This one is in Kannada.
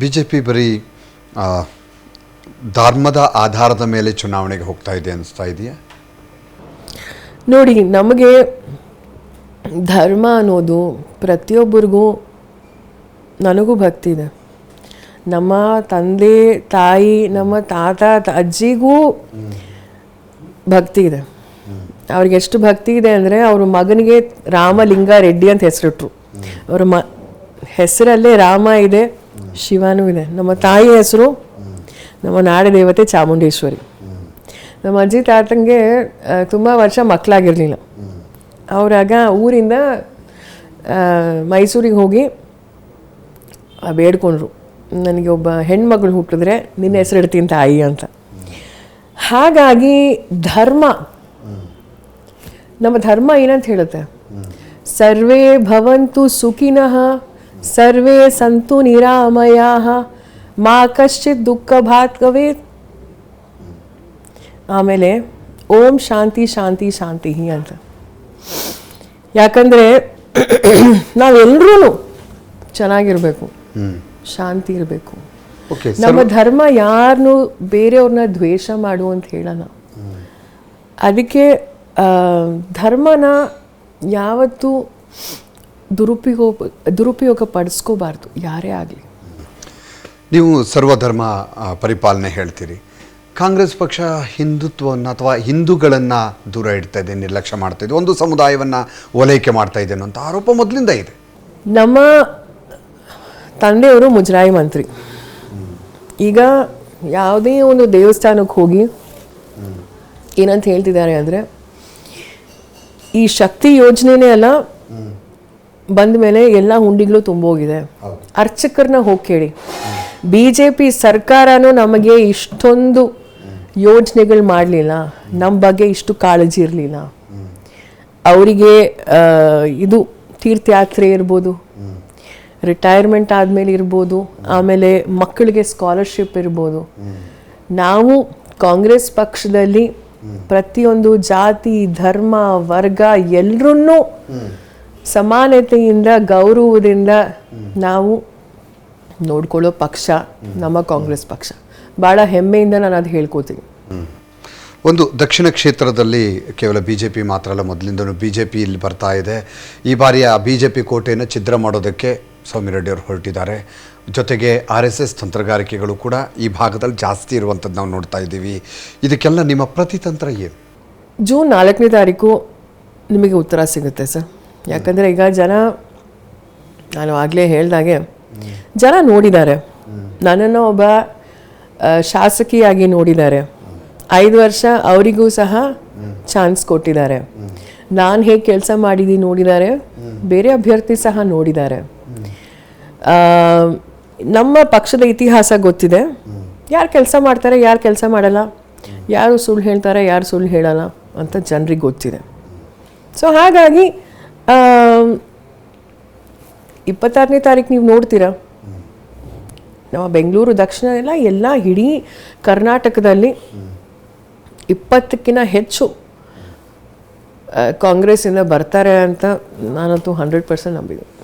ಬಿ ಜೆ ಪಿ ಬರೀ ಧರ್ಮದ ಆಧಾರದ ಮೇಲೆ ಚುನಾವಣೆಗೆ ಹೋಗ್ತಾ ಇದೆ ಅನಿಸ್ತಾ ಇದೆಯಾ? ನೋಡಿ ನಮಗೆ ಧರ್ಮ ಅನ್ನೋದು ಪ್ರತಿಯೊಬ್ಬರಿಗೂ ನನಗೂ ಭಕ್ತಿ ಇದೆ. ನಮ್ಮ ತಂದೆ ತಾಯಿ ನಮ್ಮ ತಾತ ಅಜ್ಜಿಗೂ ಭಕ್ತಿ ಇದೆ. ಅವ್ರಿಗೆ ಎಷ್ಟು ಭಕ್ತಿ ಇದೆ ಅಂದರೆ ಅವ್ರ ಮಗನಿಗೆ ರಾಮಲಿಂಗ ರೆಡ್ಡಿ ಅಂತ ಹೆಸರಿಟ್ರು. ಅವ್ರ ಮ ಹೆಸರಲ್ಲೇ ರಾಮ ಇದೆ. ಶಿವನೂ ಇದೆ. ನಮ್ಮ ತಾಯಿ ಹೆಸರು ನಮ್ಮ ನಾಡ ದೇವತೆ ಚಾಮುಂಡೇಶ್ವರಿ. ನಮ್ಮ ಅಜ್ಜಿ ತಾತಂಗೆ ತುಂಬ ವರ್ಷ ಮಕ್ಕಳಾಗಿರಲಿಲ್ಲ ಅವರಾಗ ಊರಿಂದ ಮೈಸೂರಿಗೆ ಹೋಗಿ ಬೇಡ್ಕೊಂಡ್ರು. ನನಗೆ ಒಬ್ಬ ಹೆಣ್ಮಗಳು ಹುಟ್ಟಿದ್ರೆ ನಿನ್ನ ಹೆಸರು ಇಡ್ತೀನಿ ತಾಯಿ ಅಂತ. ಹಾಗಾಗಿ ಧರ್ಮ, ನಮ್ಮ ಧರ್ಮ ಏನಂತ ಹೇಳುತ್ತೆ? ಸರ್ವೇ ಭವಂತು ಸುಖಿನಃ ಸರ್ವೇ ಸಂತು ನಿರಾಮಯ ಮಾ ಕಶ್ಚಿತ್ ದುಃಖ ಭಾತ್ಕವೇ ಆಮೇಲೆ ಓಂ ಶಾಂತಿ ಶಾಂತಿ ಶಾಂತಿ ಅಂತ. ಯಾಕಂದರೆ ನಾವೆಲ್ಲರೂ ಚೆನ್ನಾಗಿರಬೇಕು ಶಾಂತಿ ಇರಬೇಕು. ನಮ್ಮ ಧರ್ಮ ಯಾರನ್ನೂ ಬೇರೆಯವ್ರನ್ನ ದ್ವೇಷ ಮಾಡು ಅಂತ ಹೇಳಲ್ಲ. ಅದಕ್ಕೆ ಧರ್ಮನ ಯಾವತ್ತೂ ದುರುಪಯೋಗ ದುರುಪಯೋಗ ಪಡಿಸ್ಕೋಬಾರ್ದು ಯಾರೇ ಆಗಲಿ. ನೀವು ಸರ್ವಧರ್ಮ ಪರಿಪಾಲನೆ ಹೇಳ್ತೀರಿ. ಕಾಂಗ್ರೆಸ್ ಪಕ್ಷ ಹಿಂದುತ್ವವನ್ನು ಅಥವಾ ಹಿಂದೂಗಳನ್ನು ದೂರ ಇಡ್ತಾ ಇದೆ ನಿರ್ಲಕ್ಷ್ಯ ಮಾಡ್ತಾ ಇದೆ ಒಂದು ಸಮುದಾಯವನ್ನು ಓಲೈಕೆ ಮಾಡ್ತಾ ಇದೆ ಅನ್ನೋಂಥ ಆರೋಪ ಮೊದಲಿಂದ ಇದೆ. ನಮ್ಮ ತಂದೆಯವರು ಮುಜರಾಯಿ ಮಂತ್ರಿ. ಈಗ ಯಾವುದೇ ಒಂದು ದೇವಸ್ಥಾನಕ್ಕೆ ಹೋಗಿ ಏನಂತ ಹೇಳ್ತಿದ್ದಾರೆ ಅಂದರೆ ಈ ಶಕ್ತಿ ಯೋಜನೆನೇ ಅಲ್ಲ ಬಂದ ಮೇಲೆ ಎಲ್ಲ ಹುಂಡಿಗಳು ತುಂಬೋಗಿದೆ. ಅರ್ಚಕರನ್ನ ಹೋಗಿ ಕೇಳಿ ಬಿ ಜೆ ಪಿ ಸರ್ಕಾರನೂ ನಮಗೆ ಇಷ್ಟೊಂದು ಯೋಜನೆಗಳು ಮಾಡಲಿಲ್ಲ. ನಮ್ಮ ಬಗ್ಗೆ ಇಷ್ಟು ಕಾಳಜಿ ಇರಲಿಲ್ಲ. ಅವರಿಗೆ ಇದು ತೀರ್ಥಯಾತ್ರೆ ಇರ್ಬೋದು ರಿಟೈರ್ಮೆಂಟ್ ಆದಮೇಲೆ ಇರ್ಬೋದು ಆಮೇಲೆ ಮಕ್ಕಳಿಗೆ ಸ್ಕಾಲರ್ಶಿಪ್ ಇರ್ಬೋದು. ನಾವು ಕಾಂಗ್ರೆಸ್ ಪಕ್ಷದಲ್ಲಿ ಪ್ರತಿಯೊಂದು ಜಾತಿ ಧರ್ಮ ವರ್ಗ ಎಲ್ಲರನ್ನೂ ಸಮಾನತೆಯಿಂದ ಗೌರವದಿಂದ ನಾವು ನೋಡ್ಕೊಳ್ಳೋ ಪಕ್ಷ ನಮ್ಮ ಕಾಂಗ್ರೆಸ್ ಪಕ್ಷ. ಭಾಳ ಹೆಮ್ಮೆಯಿಂದ ನಾನು ಅದು ಹೇಳ್ಕೋತೀನಿ. ಒಂದು ದಕ್ಷಿಣ ಕ್ಷೇತ್ರದಲ್ಲಿ ಕೇವಲ ಬಿ ಜೆ ಪಿ ಮಾತ್ರ ಅಲ್ಲ ಮೊದಲಿಂದನೂ ಬಿ ಜೆ ಪಿ ಇಲ್ಲಿ ಬರ್ತಾ ಇದೆ. ಈ ಬಾರಿಯ ಬಿ ಜೆ ಪಿ ಕೋಟೆಯನ್ನು ಛಿದ್ರ ಮಾಡೋದಕ್ಕೆ ಅವರು ಹೊರಟಿದ್ದಾರೆ. ಜೊತೆಗೆ ಆರ್ ಎಸ್ ಎಸ್ ತಂತ್ರಗಾರಿಕೆಗಳು ಕೂಡ ಈ ಭಾಗದಲ್ಲಿ ಜಾಸ್ತಿ ಇರುವಂಥದ್ದು ನಾವು ನೋಡ್ತಾ ಇದ್ದೀವಿ. ಇದಕ್ಕೆಲ್ಲ ನಿಮ್ಮ ಪ್ರತಿತಂತ್ರ ಏನು? ಜೂನ್ ನಾಲ್ಕನೇ ತಾರೀಕು ನಿಮಗೆ ಉತ್ತರ ಸಿಗುತ್ತೆ ಸರ್. ಯಾಕಂದರೆ ಈಗ ಜನ, ನಾನು ಆಗಲೇ ಹೇಳ್ದಾಗೆ, ಜನ ನೋಡಿದ್ದಾರೆ. ನನ್ನನ್ನು ಒಬ್ಬ ಶಾಸಕಿಯಾಗಿ ನೋಡಿದ್ದಾರೆ. ಐದು ವರ್ಷ ಅವರಿಗೂ ಸಹ ಚಾನ್ಸ್ ಕೊಟ್ಟಿದ್ದಾರೆ. ನಾನು ಹೇಗೆ ಕೆಲಸ ಮಾಡಿದ್ದೀನಿ ನೋಡಿದ್ದಾರೆ. ಬೇರೆ ಅಭ್ಯರ್ಥಿ ಸಹ ನೋಡಿದ್ದಾರೆ. ನಮ್ಮ ಪಕ್ಷದ ಇತಿಹಾಸ ಗೊತ್ತಿದೆ. ಯಾರು ಕೆಲಸ ಮಾಡ್ತಾರೆ, ಯಾರು ಕೆಲಸ ಮಾಡಲ್ಲ. ಯಾರು ಸುಳ್ಳು ಹೇಳ್ತಾರೆ, ಯಾರು ಸುಳ್ಳು ಹೇಳಲ್ಲ ಅಂತ ಜನರಿಗೆ ಗೊತ್ತಿದೆ. ಸೊ ಹಾಗಾಗಿ ಇಪ್ಪತ್ತಾರನೇ ತಾರೀಕು ನೀವು ನೋಡ್ತೀರಾ? ನಮ್ಮ ಬೆಂಗಳೂರು ದಕ್ಷಿಣ ಎಲ್ಲ ಎಲ್ಲ ಇಡೀ ಕರ್ನಾಟಕದಲ್ಲಿ ಇಪ್ಪತ್ತಕ್ಕಿಂತ ಹೆಚ್ಚು ಕಾಂಗ್ರೆಸ್ಸಿಂದ ಬರ್ತಾರೆ ಅಂತ ನಾನಂತೂ ಹಂಡ್ರೆಡ್ ಪರ್ಸೆಂಟ್ ನಂಬಿದೆ.